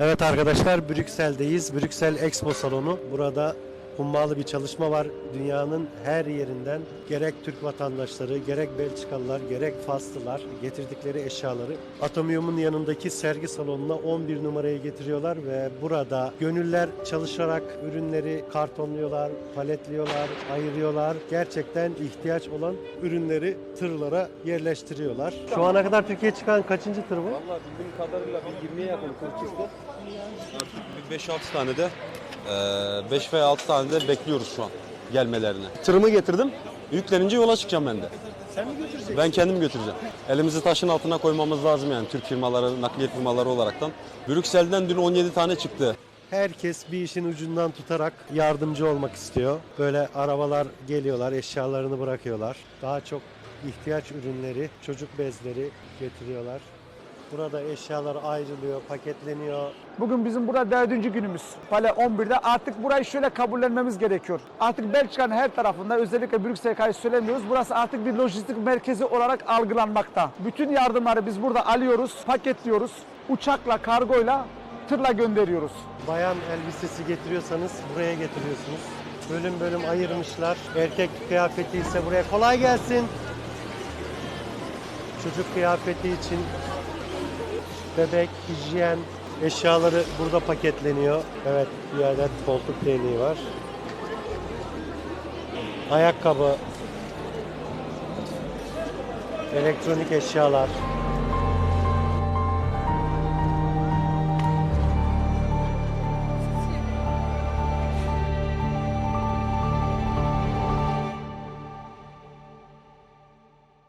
Evet arkadaşlar Brüksel'deyiz. Brüksel Expo Salonu. Burada hummalı bir çalışma var. Dünyanın her yerinden gerek Türk vatandaşları, gerek Belçikalılar, gerek Faslılar getirdikleri eşyaları Atomium'un yanındaki sergi salonuna 11 numaraya getiriyorlar ve burada gönüller çalışarak ürünleri kartonluyorlar, paletliyorlar, ayırıyorlar. Gerçekten ihtiyaç olan ürünleri tırlara yerleştiriyorlar. Şu ana kadar Türkiye'ye çıkan kaçıncı tır bu? Valla bildiğim kadarıyla bir 20'ye yakın çıktı. Artık bir 5-6 tane de, 5 veya 6 tane de bekliyoruz şu an gelmelerini. Tırımı getirdim, yüklenince yola çıkacağım ben de. Sen mi götüreceksin? Ben kendim götüreceğim. Elimizi taşın altına koymamız lazım yani Türk firmaları, nakliyat firmaları olaraktan. Brüksel'den dün 17 tane çıktı. Herkes bir işin ucundan tutarak yardımcı olmak istiyor. Böyle arabalar geliyorlar, eşyalarını bırakıyorlar. Daha çok ihtiyaç ürünleri, çocuk bezleri getiriyorlar. Burada eşyalar ayrılıyor, paketleniyor. Bugün bizim burada dördüncü günümüz. Pale 11'de artık burayı şöyle kabullenmemiz gerekiyor. Artık Belçika'nın her tarafında özellikle Brüksel'e söylemiyoruz. Burası artık bir lojistik merkezi olarak algılanmakta. Bütün yardımları biz burada alıyoruz, paketliyoruz. Uçakla, kargoyla, tırla gönderiyoruz. Bayan elbisesi getiriyorsanız buraya getiriyorsunuz. Bölüm bölüm ayırmışlar. Erkek kıyafeti ise buraya kolay gelsin. Çocuk kıyafeti için bebek, hijyen eşyaları burada paketleniyor. Evet bir adet koltuk değneği var. Ayakkabı, elektronik eşyalar,